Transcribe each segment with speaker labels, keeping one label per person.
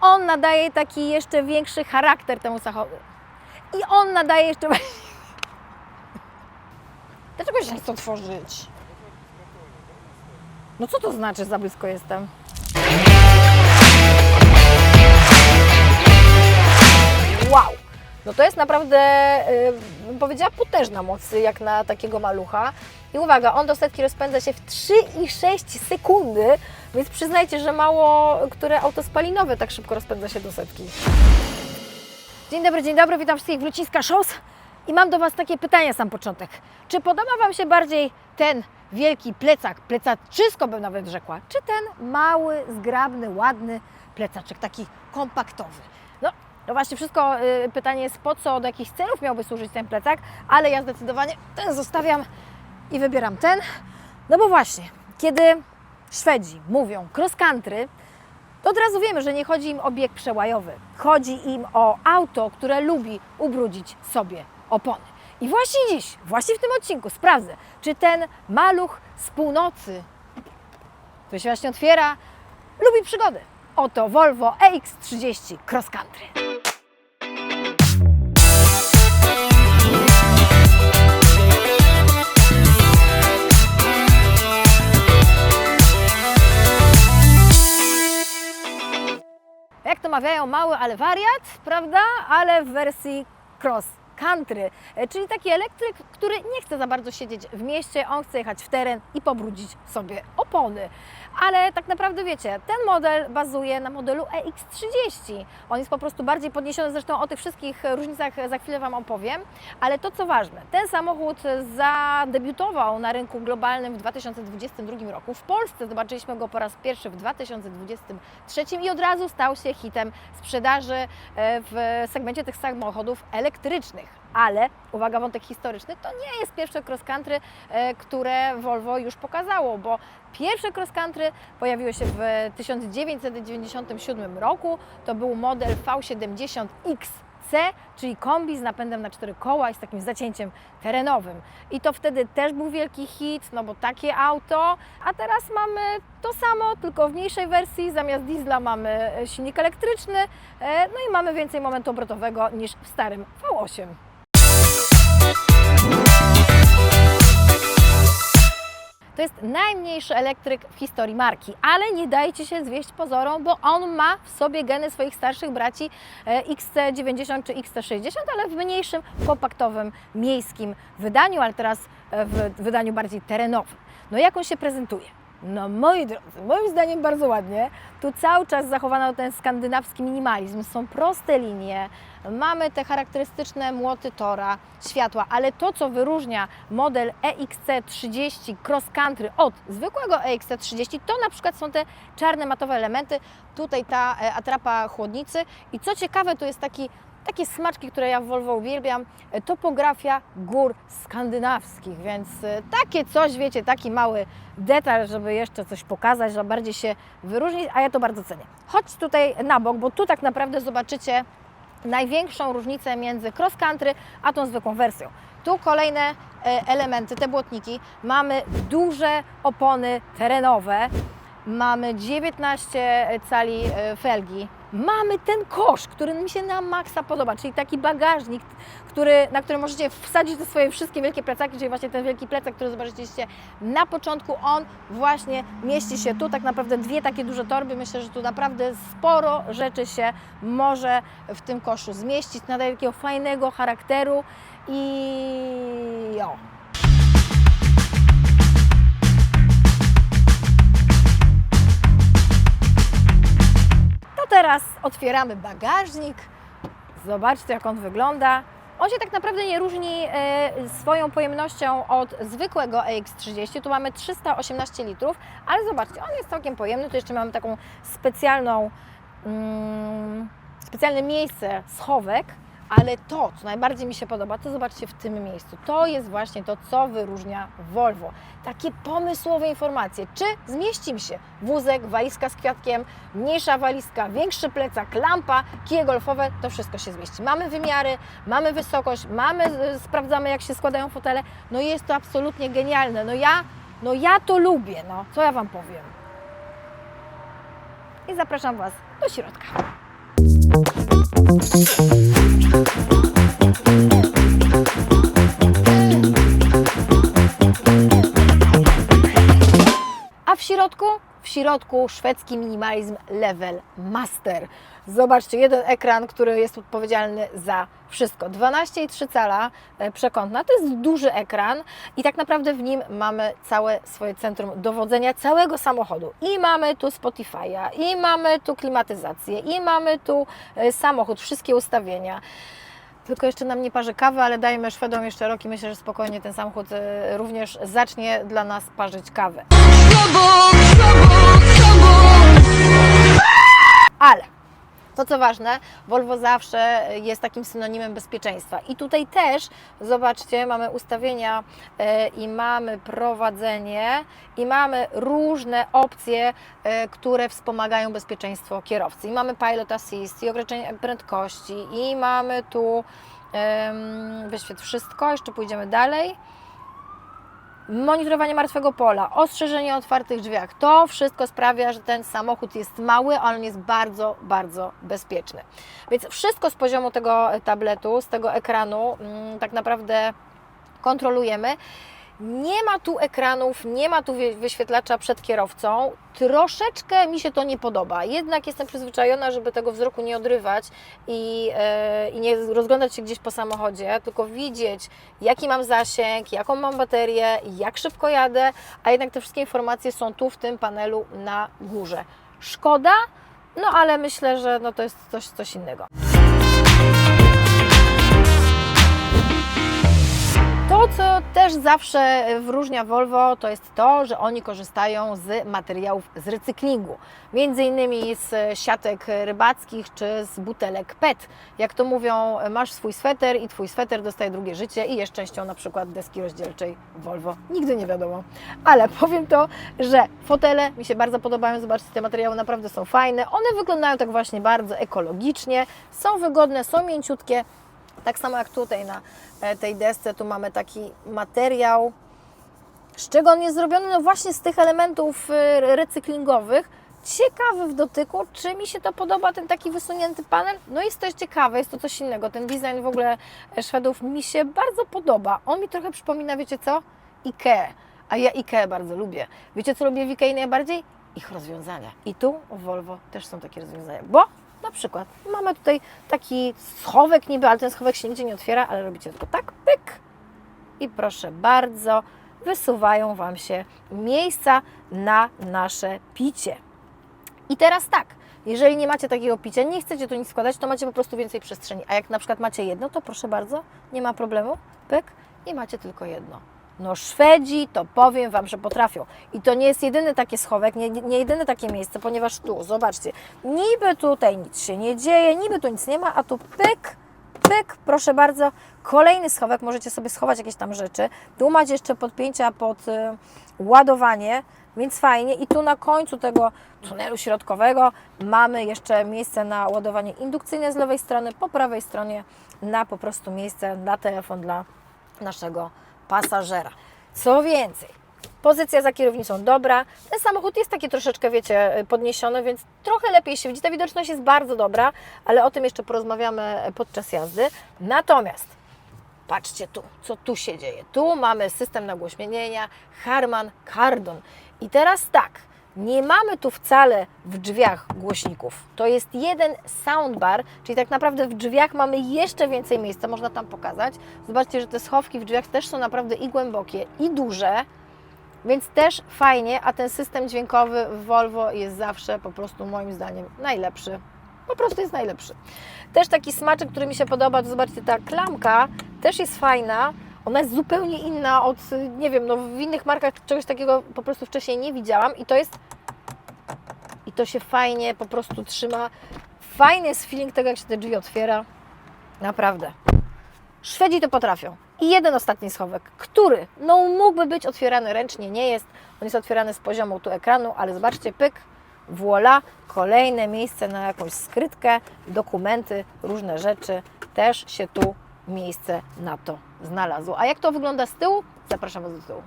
Speaker 1: on nadaje taki jeszcze większy charakter temu samochodowi. I on nadaje jeszcze... Dlaczego się nie chce otworzyć? No co to znaczy, za blisko jestem? Wow! No to jest naprawdę, yy, powiedziała, potężna moc jak na takiego malucha. I uwaga, on do setki rozpędza się w 3,6 sekundy, więc przyznajcie, że mało które auto spalinowe tak szybko rozpędza się do setki. Dzień dobry, dzień dobry, witam wszystkich w Luciska Shows i mam do Was takie pytanie sam początek. Czy podoba Wam się bardziej ten wielki plecak, plecaczysko bym nawet rzekła, czy ten mały, zgrabny, ładny plecaczek, taki kompaktowy? No, no właśnie, wszystko y, pytanie jest po co, do jakich celów miałby służyć ten plecak, ale ja zdecydowanie ten zostawiam i wybieram ten, no bo właśnie, kiedy Szwedzi mówią cross country, to od razu wiemy, że nie chodzi im o bieg przełajowy. Chodzi im o auto, które lubi ubrudzić sobie opony. I właśnie dziś, właśnie w tym odcinku sprawdzę, czy ten maluch z północy, który się właśnie otwiera, lubi przygody. Oto Volvo EX30 Cross Country. Mawiają, mały, ale wariat, prawda? Ale w wersji cross country, E, czyli taki elektryk, który nie chce za bardzo siedzieć w mieście, on chce jechać w teren i pobrudzić sobie opony. Ale tak naprawdę wiecie, ten model bazuje na modelu EX30. On jest po prostu bardziej podniesiony, zresztą o tych wszystkich różnicach za chwilę Wam opowiem. Ale to co ważne, ten samochód zadebiutował na rynku globalnym w 2022 roku. W Polsce zobaczyliśmy go po raz pierwszy w 2023 i od razu stał się hitem sprzedaży e, w segmencie tych samochodów elektrycznych. Ale, uwaga, wątek historyczny, to nie jest pierwsze cross country, e, które Volvo już pokazało, bo pierwsze cross country pojawiło się w 1997 roku. To był model V70XC, czyli kombi z napędem na cztery koła i z takim zacięciem terenowym. I to wtedy też był wielki hit, no bo takie auto, a teraz mamy to samo, tylko w mniejszej wersji. Zamiast diesla mamy e, silnik elektryczny, e, no i mamy więcej momentu obrotowego niż w starym V8. To jest najmniejszy elektryk w historii marki, ale nie dajcie się zwieść pozorom, bo on ma w sobie geny swoich starszych braci e, XC90 czy XC60, ale w mniejszym, kompaktowym, miejskim wydaniu, ale teraz e, w wydaniu bardziej terenowym. No jak on się prezentuje? No moi drodzy, moim zdaniem bardzo ładnie. Tu cały czas zachowano ten skandynawski minimalizm. Są proste linie, mamy te charakterystyczne młoty tora, światła, ale to, co wyróżnia model EXC30 Cross Country od zwykłego EXC30, to na przykład są te czarne matowe elementy. Tutaj ta e, atrapa chłodnicy i co ciekawe, to jest taki takie smaczki, które ja w Volvo uwielbiam, e, topografia gór skandynawskich, więc e, takie coś, wiecie, taki mały detal, żeby jeszcze coś pokazać, żeby bardziej się wyróżnić, a ja to bardzo cenię. Chodź tutaj na bok, bo tu tak naprawdę zobaczycie największą różnicę między cross country a tą zwykłą wersją. Tu kolejne e, elementy, te błotniki, mamy duże opony terenowe, mamy 19 cali e, felgi, mamy ten kosz, który mi się na maksa podoba, czyli taki bagażnik, który, na który możecie wsadzić te swoje wszystkie wielkie plecaki, czyli właśnie ten wielki plecak, który zobaczyliście na początku, on właśnie mieści się tu, tak naprawdę dwie takie duże torby, myślę, że tu naprawdę sporo rzeczy się może w tym koszu zmieścić, nadaje takiego fajnego charakteru i o, teraz otwieramy bagażnik. Zobaczcie, jak on wygląda. On się tak naprawdę nie różni e, swoją pojemnością od zwykłego EX30. Tu mamy 318 litrów, ale zobaczcie, on jest całkiem pojemny. Tu jeszcze mamy taką specjalną, mm, specjalne miejsce schowek. Ale to, co najbardziej mi się podoba, to zobaczcie w tym miejscu. To jest właśnie to, co wyróżnia Volvo. Takie pomysłowe informacje. Czy zmieści mi się wózek, walizka z kwiatkiem, mniejsza walizka, większy plecak, lampa, kije golfowe, to wszystko się zmieści. Mamy wymiary, mamy wysokość, mamy, y, sprawdzamy jak się składają fotele. No jest to absolutnie genialne. No ja, no ja to lubię, no co ja Wam powiem. I zapraszam Was do środka. Thank you. Środku? Szwedzki minimalizm Level Master. Zobaczcie, jeden ekran, który jest odpowiedzialny za wszystko. 12,3 cala e, przekątna, to jest duży ekran i tak naprawdę w nim mamy całe swoje centrum dowodzenia całego samochodu. I mamy tu Spotify'a, i mamy tu klimatyzację, i mamy tu e, samochód, wszystkie ustawienia. Tylko jeszcze nam nie parzy kawy, ale dajmy Szwedom jeszcze rok i myślę, że spokojnie ten samochód e, również zacznie dla nas parzyć kawę. Ale to co ważne, Volvo zawsze jest takim synonimem bezpieczeństwa. I tutaj też, zobaczcie, mamy ustawienia e, i mamy prowadzenie i mamy różne opcje, e, które wspomagają bezpieczeństwo kierowcy. I mamy pilot assist, i ograniczenie prędkości, i mamy tu wyświetl wszystko, jeszcze pójdziemy dalej monitorowanie martwego pola, ostrzeżenie o otwartych drzwiach. To wszystko sprawia, że ten samochód jest mały, ale on jest bardzo, bardzo bezpieczny. Więc wszystko z poziomu tego tabletu, z tego ekranu, mm, tak naprawdę kontrolujemy. Nie ma tu ekranów, nie ma tu wy- wyświetlacza przed kierowcą. Troszeczkę mi się to nie podoba. Jednak jestem przyzwyczajona, żeby tego wzroku nie odrywać i, e, i nie rozglądać się gdzieś po samochodzie, tylko widzieć, jaki mam zasięg, jaką mam baterię, jak szybko jadę, a jednak te wszystkie informacje są tu w tym panelu na górze. Szkoda, no ale myślę, że no to jest coś, coś innego. To, co też zawsze wyróżnia Volvo, to jest to, że oni korzystają z materiałów z recyklingu. Między innymi z siatek rybackich czy z butelek PET. Jak to mówią, masz swój sweter i twój sweter dostaje drugie życie i jest częścią na przykład deski rozdzielczej Volvo. Nigdy nie wiadomo. Ale powiem to, że fotele mi się bardzo podobają. Zobaczcie, te materiały naprawdę są fajne. One wyglądają tak właśnie bardzo ekologicznie. Są wygodne, są mięciutkie. Tak samo jak tutaj na e, tej desce, tu mamy taki materiał. Z czego on jest zrobiony? No właśnie z tych elementów e, recyklingowych. Ciekawy w dotyku, czy mi się to podoba, ten taki wysunięty panel. No jest też ciekawe, jest to coś innego. Ten design w ogóle e, Szwedów mi się bardzo podoba. On mi trochę przypomina, wiecie co? Ikea. A ja Ikea bardzo lubię. Wiecie co lubię w Ikei najbardziej? Ich rozwiązania. I tu w Volvo też są takie rozwiązania, bo na przykład mamy tutaj taki schowek niby, ale ten schowek się nigdzie nie otwiera, ale robicie tylko tak, pyk i proszę bardzo, wysuwają Wam się miejsca na nasze picie. I teraz tak, jeżeli nie macie takiego picia, nie chcecie tu nic składać, to macie po prostu więcej przestrzeni. A jak na przykład macie jedno, to proszę bardzo, nie ma problemu, pyk i macie tylko jedno. No Szwedzi to powiem Wam, że potrafią. I to nie jest jedyny taki schowek, nie, nie jedyne takie miejsce, ponieważ tu, zobaczcie, niby tutaj nic się nie dzieje, niby tu nic nie ma, a tu pyk, pyk, proszę bardzo, kolejny schowek, możecie sobie schować jakieś tam rzeczy. Tu macie jeszcze podpięcia pod y, ładowanie, więc fajnie. I tu na końcu tego tunelu środkowego mamy jeszcze miejsce na ładowanie indukcyjne z lewej strony, po prawej stronie na po prostu miejsce na telefon dla naszego pasażera. Co więcej, pozycja za kierownicą dobra. Ten samochód jest taki troszeczkę, wiecie, podniesiony, więc trochę lepiej się widzi. Ta widoczność jest bardzo dobra, ale o tym jeszcze porozmawiamy podczas jazdy. Natomiast patrzcie tu, co tu się dzieje. Tu mamy system nagłośnienia Harman Kardon. I teraz tak, nie mamy tu wcale w drzwiach głośników. To jest jeden soundbar, czyli tak naprawdę w drzwiach mamy jeszcze więcej miejsca, można tam pokazać. Zobaczcie, że te schowki w drzwiach też są naprawdę i głębokie, i duże, więc też fajnie, a ten system dźwiękowy w Volvo jest zawsze po prostu moim zdaniem najlepszy. Po prostu jest najlepszy. Też taki smaczek, który mi się podoba, to zobaczcie, ta klamka też jest fajna. Ona jest zupełnie inna od, nie wiem, no w innych markach czegoś takiego po prostu wcześniej nie widziałam i to jest i to się fajnie po prostu trzyma. Fajny jest feeling tego, jak się te drzwi otwiera. Naprawdę. Szwedzi to potrafią. I jeden ostatni schowek, który no, mógłby być otwierany ręcznie, nie jest. On jest otwierany z poziomu tu ekranu, ale zobaczcie, pyk, voila, kolejne miejsce na jakąś skrytkę, dokumenty, różne rzeczy. Też się tu miejsce na to znalazło. A jak to wygląda z tyłu? Zapraszam do tyłu.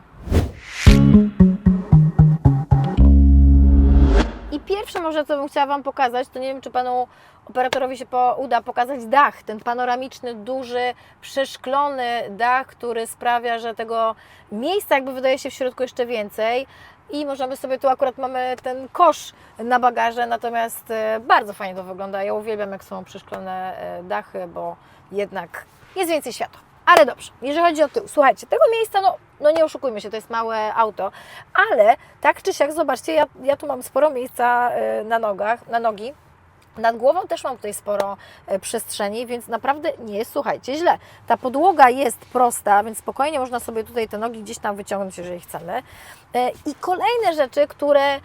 Speaker 1: I pierwsze może, co bym chciała Wam pokazać, to nie wiem, czy Panu operatorowi się po, uda pokazać dach, ten panoramiczny, duży, przeszklony dach, który sprawia, że tego miejsca jakby wydaje się w środku jeszcze więcej i możemy sobie, tu akurat mamy ten kosz na bagaże, natomiast e, bardzo fajnie to wygląda. Ja uwielbiam, jak są przeszklone e, dachy, bo jednak jest więcej światła. Ale dobrze, jeżeli chodzi o tył, słuchajcie, tego miejsca, no, no nie oszukujmy się, to jest małe auto, ale tak czy siak, zobaczcie, ja, ja tu mam sporo miejsca e, na nogach, na nogi, nad głową też mam tutaj sporo e, przestrzeni, więc naprawdę nie jest, słuchajcie, źle. Ta podłoga jest prosta, więc spokojnie można sobie tutaj te nogi gdzieś tam wyciągnąć, jeżeli chcemy. E, I kolejne rzeczy, które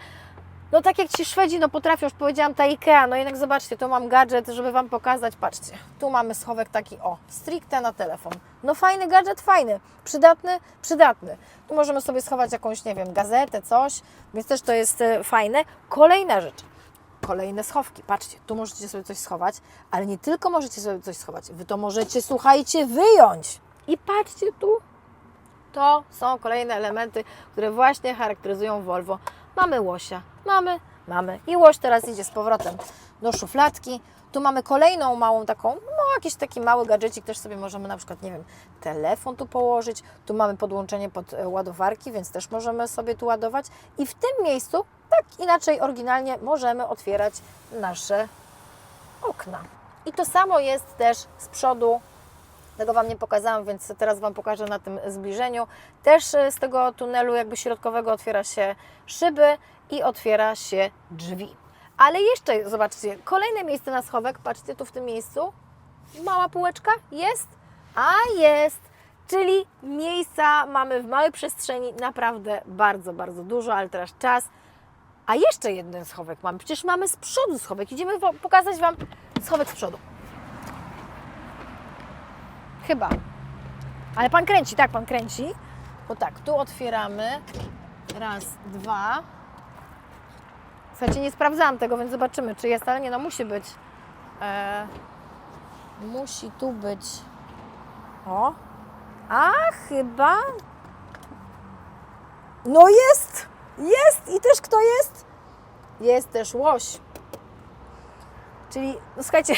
Speaker 1: no tak jak Ci Szwedzi no potrafią, już powiedziałam, ta IKEA, no jednak zobaczcie, tu mam gadżet, żeby Wam pokazać, patrzcie, tu mamy schowek taki, o, stricte na telefon. No fajny gadżet, fajny, przydatny, przydatny. Tu możemy sobie schować jakąś, nie wiem, gazetę, coś, więc też to jest e, fajne. Kolejna rzecz, kolejne schowki. Patrzcie, tu możecie sobie coś schować, ale nie tylko możecie sobie coś schować, Wy to możecie, słuchajcie, wyjąć. I patrzcie tu, to są kolejne elementy, które właśnie charakteryzują Volvo. Mamy łosia, mamy, mamy. I łoś teraz idzie z powrotem do szufladki. Tu mamy kolejną małą taką, no jakiś taki mały gadżecik, też sobie możemy na przykład, nie wiem, telefon tu położyć. Tu mamy podłączenie pod e, ładowarki, więc też możemy sobie tu ładować. I w tym miejscu, tak inaczej oryginalnie, możemy otwierać nasze okna. I to samo jest też z przodu tego Wam nie pokazałam, więc teraz Wam pokażę na tym zbliżeniu. Też e, z tego tunelu jakby środkowego otwiera się szyby i otwiera się drzwi. Ale jeszcze, zobaczcie, kolejne miejsce na schowek, patrzcie tu w tym miejscu, mała półeczka jest, a jest, czyli miejsca mamy w małej przestrzeni naprawdę bardzo, bardzo dużo, ale teraz czas. A jeszcze jeden schowek mamy, przecież mamy z przodu schowek, idziemy pokazać Wam schowek z przodu. Chyba. Ale pan kręci, tak, pan kręci. Bo tak, tu otwieramy. Raz, dwa. Słuchajcie, nie sprawdzałam tego, więc zobaczymy, czy jest, ale nie, no musi być. E, musi tu być. O. A, chyba. No jest! Jest! I też kto jest? Jest też łoś. Czyli, no słuchajcie,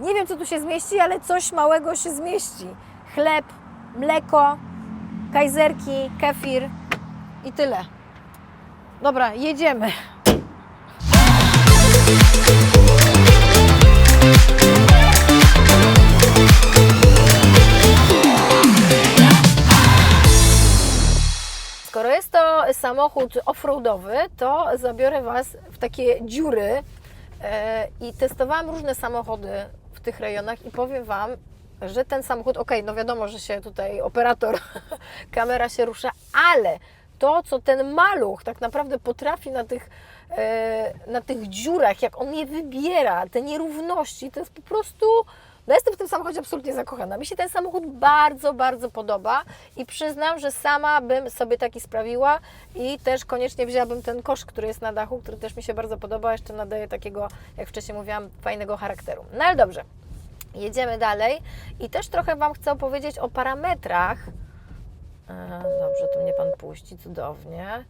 Speaker 1: nie wiem, co tu się zmieści, ale coś małego się zmieści. Chleb, mleko, kajzerki, kefir i tyle. Dobra, jedziemy. Skoro jest to samochód offroadowy, to zabiorę Was w takie dziury e, i testowałam różne samochody tych rejonach i powiem Wam, że ten samochód, ok, no wiadomo, że się tutaj operator, kamera się rusza, ale to, co ten maluch tak naprawdę potrafi na tych, e, na tych dziurach, jak on je wybiera, te nierówności, to jest po prostu. No jestem w tym samochodzie absolutnie zakochana. Mi się ten samochód bardzo, bardzo podoba i przyznam, że sama bym sobie taki sprawiła i też koniecznie wzięłabym ten kosz, który jest na dachu, który też mi się bardzo podoba, jeszcze nadaje takiego, jak wcześniej mówiłam, fajnego charakteru. No ale dobrze, jedziemy dalej i też trochę Wam chcę opowiedzieć o parametrach. E, Dobrze, tu mnie Pan puści, cudownie.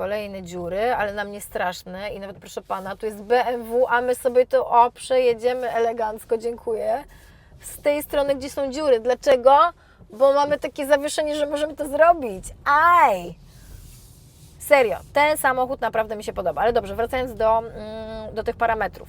Speaker 1: Kolejne dziury, ale na mnie straszne i nawet proszę Pana, tu jest BMW, a my sobie tu o, przejedziemy elegancko, dziękuję. Z tej strony, gdzie są dziury. Dlaczego? Bo mamy takie zawieszenie, że możemy to zrobić. Aj! Serio, ten samochód naprawdę mi się podoba. Ale dobrze, wracając do, mm, do tych parametrów.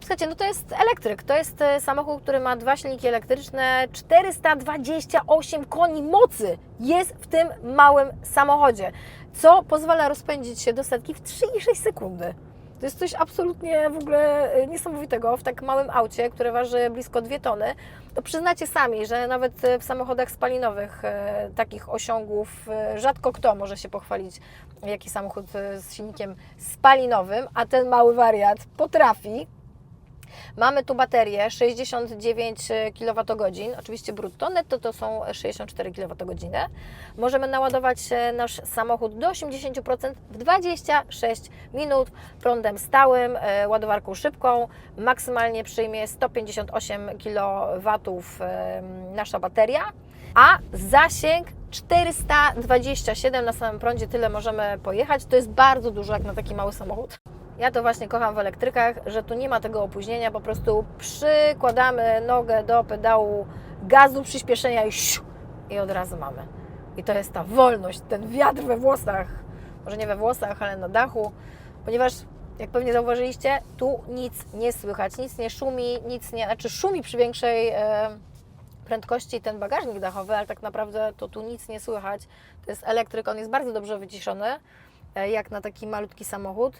Speaker 1: Słuchajcie, no to jest elektryk. To jest e, samochód, który ma dwa silniki elektryczne, 428 koni mocy jest w tym małym samochodzie, co pozwala rozpędzić się do setki w 3,6 sekundy. To jest coś absolutnie w ogóle e, niesamowitego w tak małym aucie, które waży blisko 2 tony. To przyznacie sami, że nawet e, w samochodach spalinowych e, takich osiągów rzadko kto może się pochwalić, jaki samochód z silnikiem spalinowym, a ten mały wariat potrafi. Mamy tu baterię 69 kWh, oczywiście brutto, netto to są 64 kWh. Możemy naładować e, nasz samochód do 80% w 26 minut prądem stałym, e, ładowarką szybką. Maksymalnie przyjmie 158 kW e, nasza bateria, a zasięg 427 na samym prądzie, tyle możemy pojechać. To jest bardzo dużo jak na taki mały samochód. Ja to właśnie kocham w elektrykach, że tu nie ma tego opóźnienia, po prostu przykładamy nogę do pedału gazu, przyspieszenia i siu, i od razu mamy. I to jest ta wolność, ten wiatr we włosach, może nie we włosach, ale na dachu, ponieważ jak pewnie zauważyliście, tu nic nie słychać, nic nie szumi, nic nie, znaczy szumi przy większej e, prędkości ten bagażnik dachowy, ale tak naprawdę to tu nic nie słychać. To jest elektryk, on jest bardzo dobrze wyciszony, e, jak na taki malutki samochód.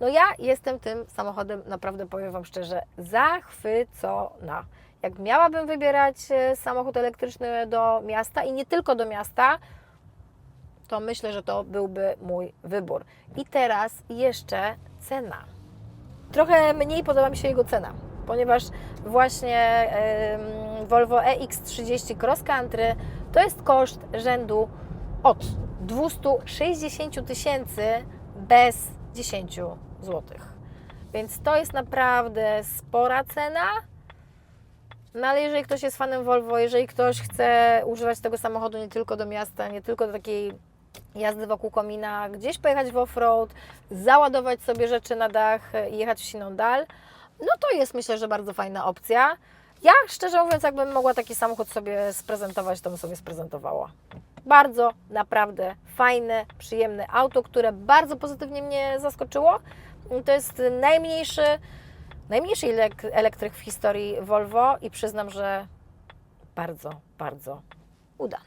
Speaker 1: No ja jestem tym samochodem, naprawdę powiem Wam szczerze, zachwycona. Jak miałabym wybierać e, samochód elektryczny do miasta i nie tylko do miasta, to myślę, że to byłby mój wybór. I teraz jeszcze cena. Trochę mniej podoba mi się jego cena, ponieważ właśnie em, Volvo EX30 Cross Country to jest koszt rzędu od 260 tysięcy bez 10 zł. Więc to jest naprawdę spora cena. No ale jeżeli ktoś jest fanem Volvo, jeżeli ktoś chce używać tego samochodu nie tylko do miasta, nie tylko do takiej jazdy wokół komina, gdzieś pojechać w offroad, załadować sobie rzeczy na dach i jechać w siną dal, no to jest myślę, że bardzo fajna opcja. Ja szczerze mówiąc, jakbym mogła taki samochód sobie sprezentować, to bym sobie sprezentowała. Bardzo, naprawdę fajne, przyjemne auto, które bardzo pozytywnie mnie zaskoczyło. To jest najmniejszy, najmniejszy elek- elektryk w historii Volvo i przyznam, że bardzo, bardzo udany.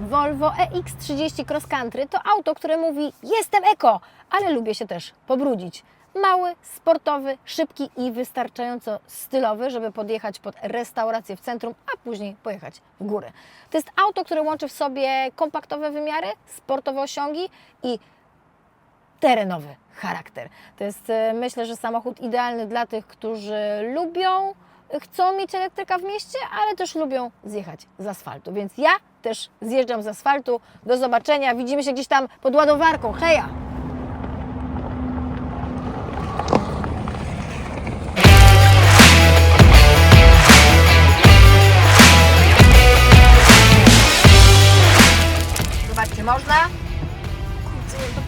Speaker 1: Volvo EX30 Cross Country to auto, które mówi jestem eko, ale lubię się też pobrudzić. Mały, sportowy, szybki i wystarczająco stylowy, żeby podjechać pod restaurację w centrum, a później pojechać w góry. To jest auto, które łączy w sobie kompaktowe wymiary, sportowe osiągi i terenowy charakter. To jest e, myślę, że samochód idealny dla tych, którzy lubią, chcą mieć elektryka w mieście, ale też lubią zjechać z asfaltu. Więc ja też zjeżdżam z asfaltu. Do zobaczenia. Widzimy się gdzieś tam pod ładowarką. Heja!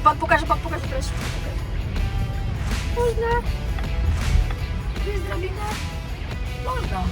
Speaker 1: Pan pokaże, pan pokaże, proszę. Można. Jest drabina. Można.